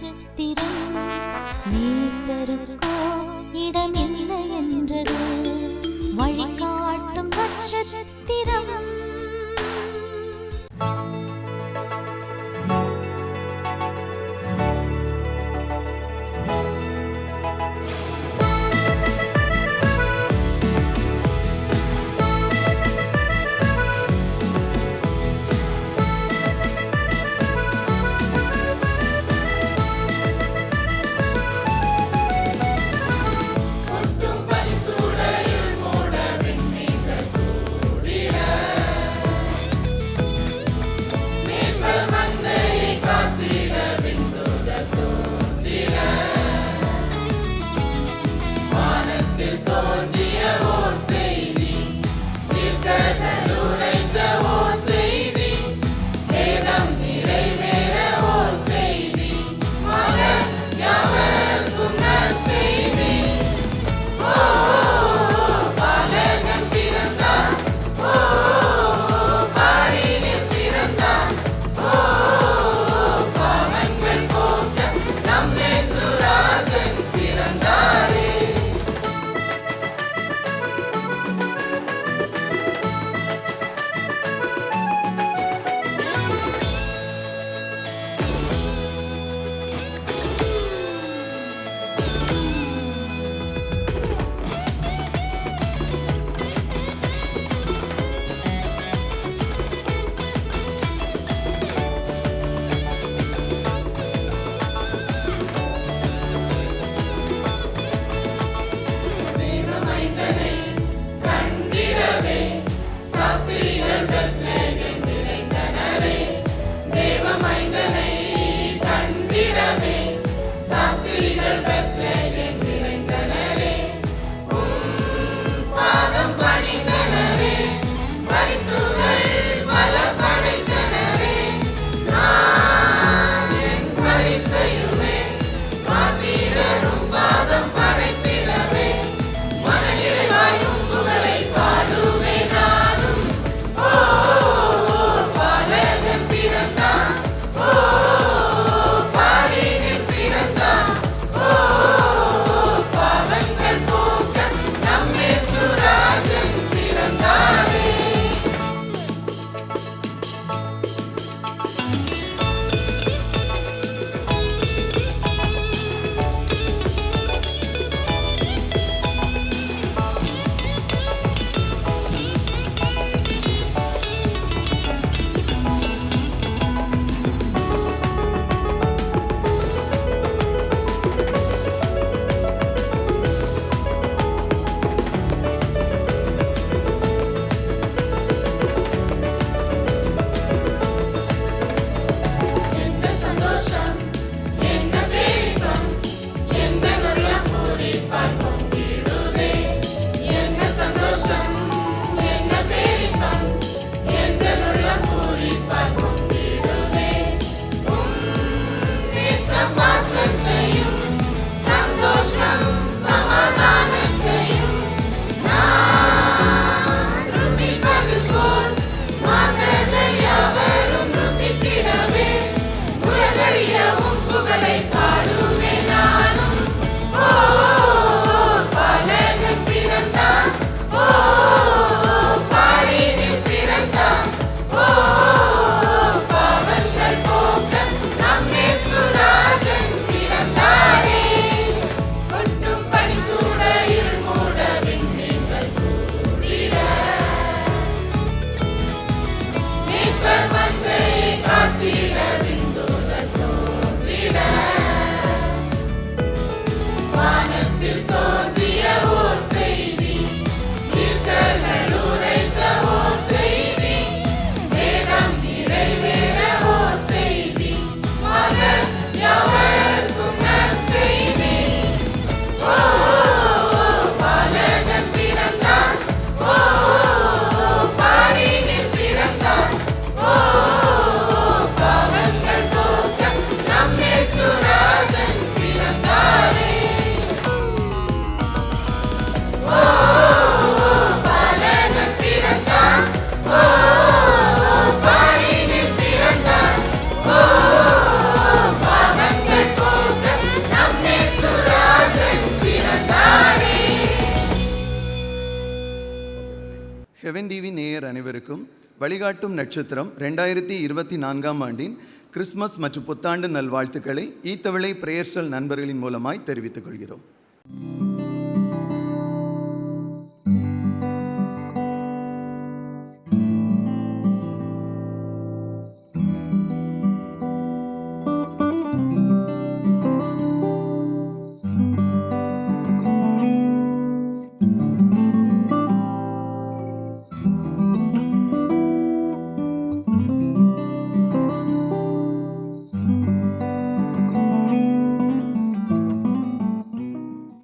வருவோரை நீ சருக்கோ இடமில்லை என்றது. ஹெவன் டிவி நேயர் அனைவருக்கும் வழிகாட்டும் நட்சத்திரம் ரெண்டாயிரத்தி இருபத்தி நான்காம் ஆண்டின் கிறிஸ்மஸ் மற்றும் புத்தாண்டு நல்வாழ்த்துக்களை ஈத்தவிளை பிரேயர்சல் நண்பர்களின் மூலமாய் தெரிவித்துக் கொள்கிறோம்.